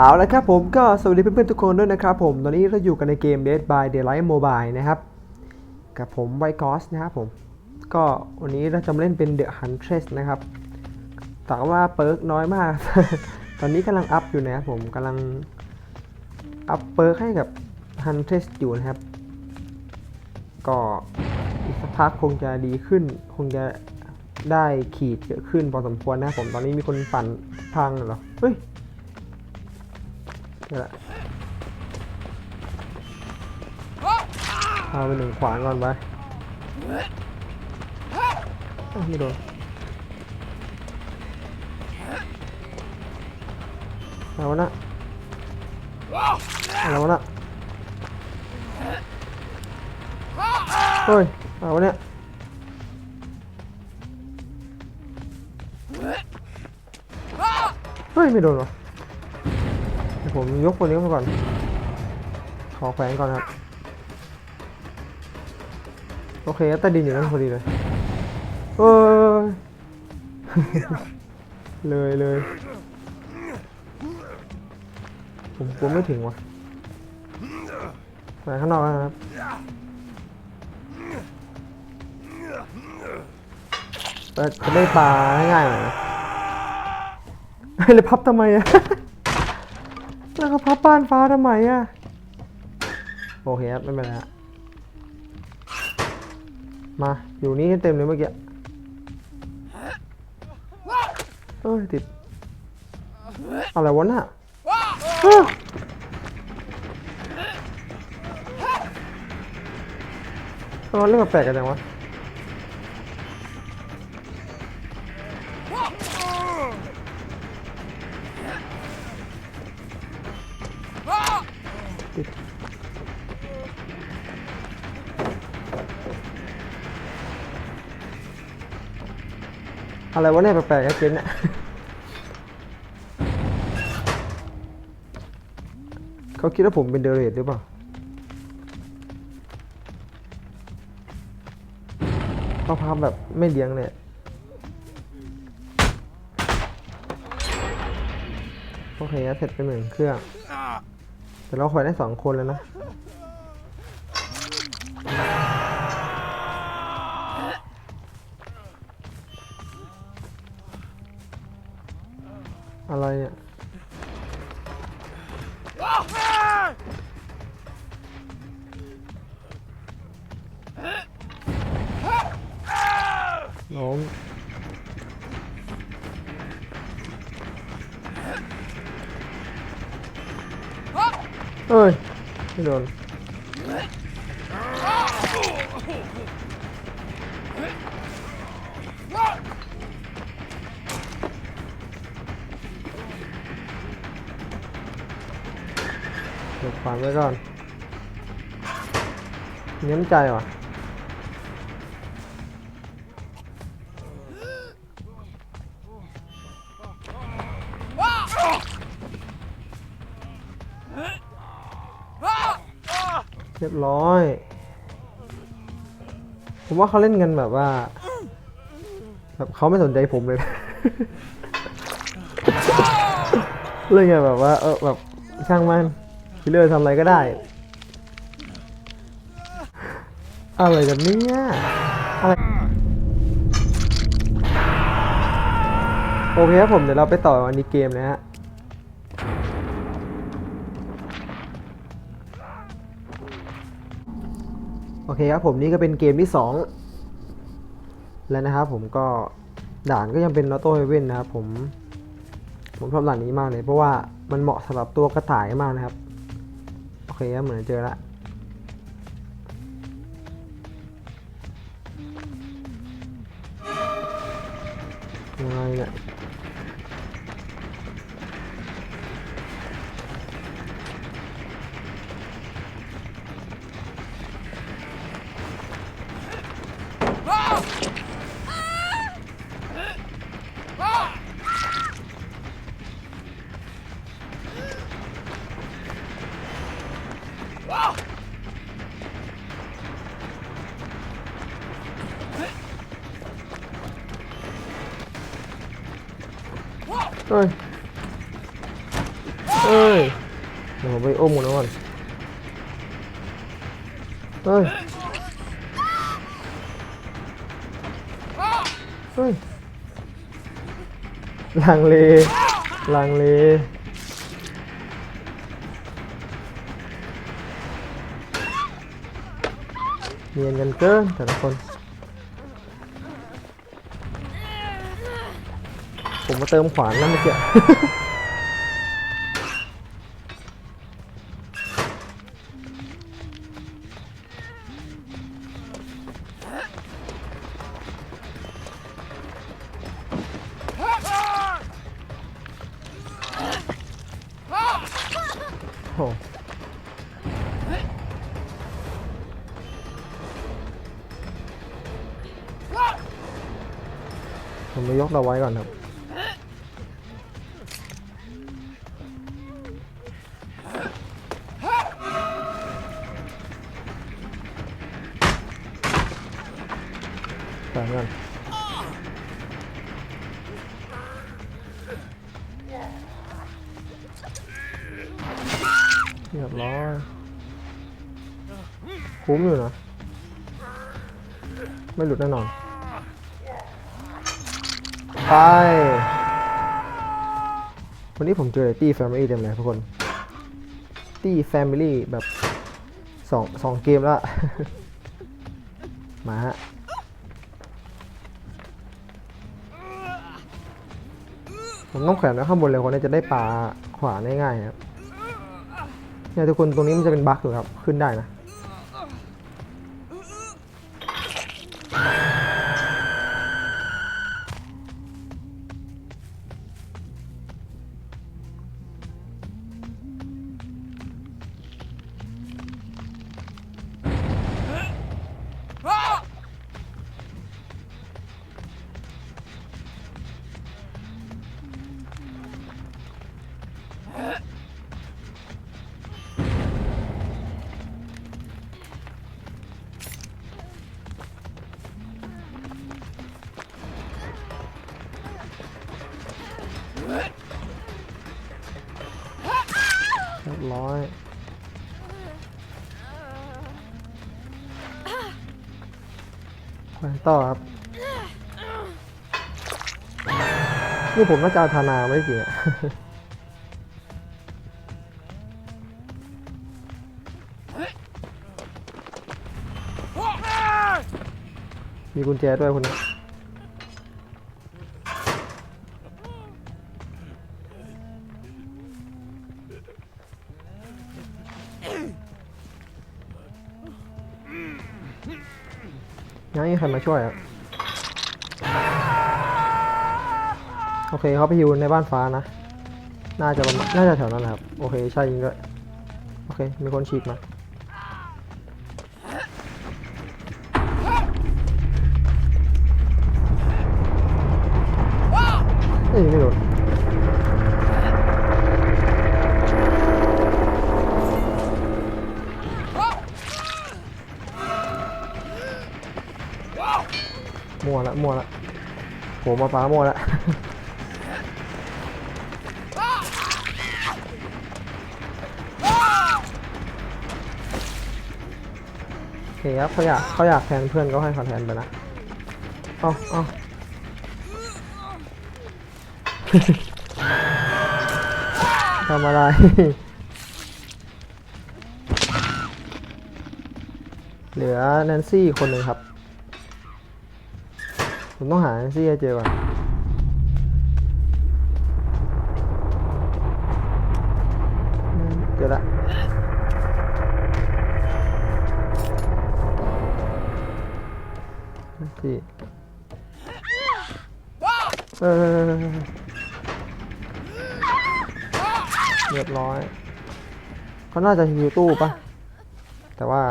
เอาละครับผมก็สวัสดีเพื่อนๆทุกคนด้วยนะครับผม ตอนนี้เราอยู่กันในเกม Dead by Daylight Mobile นะครับกับผมไวกอสนะครับผม ก็วันนี้เราจะมาเล่นเป็น The Huntress นะครับแต่ว่าเปิร์กน้อยมาก ตอนนี้กำลังอัพอยู่นะครับผมกำลังอัพเปิร์กให้กับ Huntress อยู่นะครับ ก็อีกสักพักคงจะดีขึ้น คงจะได้ขีดเยอะขึ้นพอสมควรนะครับผม ตอนนี้มีคนปั่นพังเหรอ เฮ้ย เดี๋ยวละเอาไปหนึ่งขวานก่อนไปอ้าวไม่โดนอะไรวะน่ะอะไรวะน่ะเฮ้ยอะไรวะเนี่ยเฮ้ยไม่โดนวะเดี๋ยว ผมยกตัวนี้มาก่อน ขอแขวนก่อนครับ โอเคใต้ดินอยู่นั่นพอดีเลยเอ้ยเลยเลยผมกลัวไม่ถึงว่ะแขวนข้างนอกนะครับแต่จะได้ปลาง่ายๆหน่อยนะเฮ้ยเลยพับทำไมอะ แล้วก็พับบ้านฟ้าทำไมอะโอเคครับ ไม่เป็นไรฮะมา อยู่นี่ให้เต็มเลยเมื่อกี้เอ้ย ติด อะไรวะน่ะอ้าเรื่องแปลกกันจังวะ อะไรวะเนี่ยแปลกๆไอ้เจนเนี่ยเขาคิดว่าผมเป็นเดเรทหรือเปล่าเขาพับแบบไม่เลี้ยงเลยโอเคเสร็จไปหนึ่งเครื่อง แต่เราขอได้สองคนแล้วนะอะไรเนี่ย เอ้ยไม่โดนเดี๋ยวขวานไว้ก่อนเน้มใจว่ะ เรียบร้อย ผมว่าเขาเล่นกันแบบว่า แบบเขาไม่สนใจผมเลยเล่นกันแบบว่า เออแบบช่างมันคิลเลอร์ทำอะไรก็ได้ อะไรกันเนี่ยอะไรโอเคครับผมเดี๋ยวเราไปต่ออันนี้เกมนะฮะ โอเคครับผมนี่ก็เป็นเกมที่ 2 แล้วนะครับผมก็ด่านก็ยังเป็นลอตโต้เฮเว่นนะครับผมผมชอบด่านนี้มากเลยเพราะว่ามันเหมาะสำหรับตัวกระต่ายมากนะครับ โอเคครับเหมือนเจอละยังไงเนี่ย เอ้ยเอ้ยเดี๋ยวผมไปอุ้มมันก่อนเฮ้ยเฮ้ยลังเลลังเลเนียนกันเกินแต่ละคน ผมมาเติมขวานนั่นเมื่อกี้โอ้ผมไปยกเราไว้ก่อนครับ เรียบร้อยคุ้มอยู่นะ ไม่หลุดแน่นอน ไป วันนี้ผมเจอตี้แฟมิลี่เต็มเลยทุกคน ตี้แฟมิลี่แบบสองสองเกมแล้ว มาฮะผมต้องแขวนไว้ข้างบนเลยคนนี้จะได้ปลาขวาง่ายนะครับ เนี่ยทุกคนตรงนี้มันจะเป็นบั๊กอยู่ครับ ขึ้นได้นะ ต่อครับนี่ผมน่าจะเอาธนาไม่จริงอะมีกุญแจด้วยคนนี้ ยังไม่มีใครมาช่วยอะโอเคเขาไปอยู่ในบ้านฟ้านะ น่าจะประมาณน่าจะแถวนั้นนะครับ โอเค ใช่จริงด้วย โอเค มีคนฉีกมา ผมมาฟ้ามั่วละโอเคครับเขาอยากเขาอยากแทนเพื่อนก็ให้เขาแทนไปนะเอาเอาทำอะไรเหลือแนนซี่คนหนึ่งครับ ผมต้องหาซี่ให้เจอก่อนเจอละที่เออเรียบร้อยเขาน่าจะฮิวตู้ปะแต่ว่า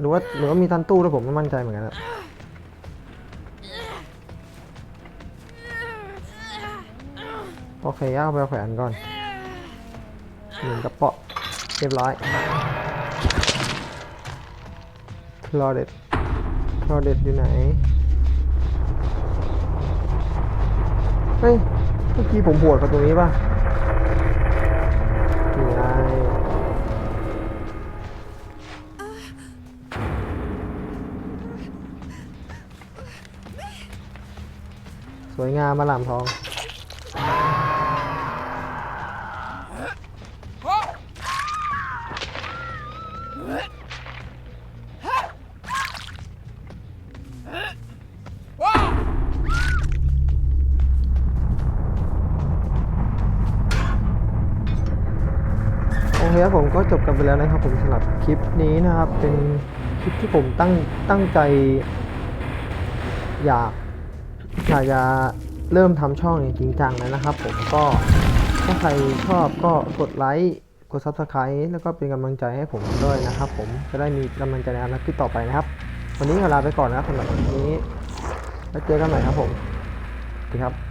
หรือว่าหรือว่ามีตันตู้ด้วผมไม่มั่นใจเหมือนกันอะ โอเคเอาไปเอาแขวนก่อนหนึ่งกระเป๋าเรียบร้อยคลอเดตคลอเดตอยู่ไหน เฮ้ย เมื่อกี้ผมบวชกับตรงนี้ป่ะนี่ไงสวยงามมาหลามทอง อเคครับผมก็จบกันไปแล้วนะครับผมสำหรับคลิปนี้นะครับ เป็นคลิปที่ผมตั้งตั้งใจ อยากอยากจะเริ่มทำช่องอย่างจริงจังแล้วนะครับ ผมก็ถ้าใครชอบก็กดไลค์กด Subscribe แล้วก็เป็นกำลังใจให้ผมด้วยนะครับ ผมจะได้มีกำลังใจในการคลิปต่อไปนะครับ วันนี้ขอลาไปก่อนนะครับสำหรับวันนี้ แล้วเจอกันใหม่ครับผมสวัสดีครับ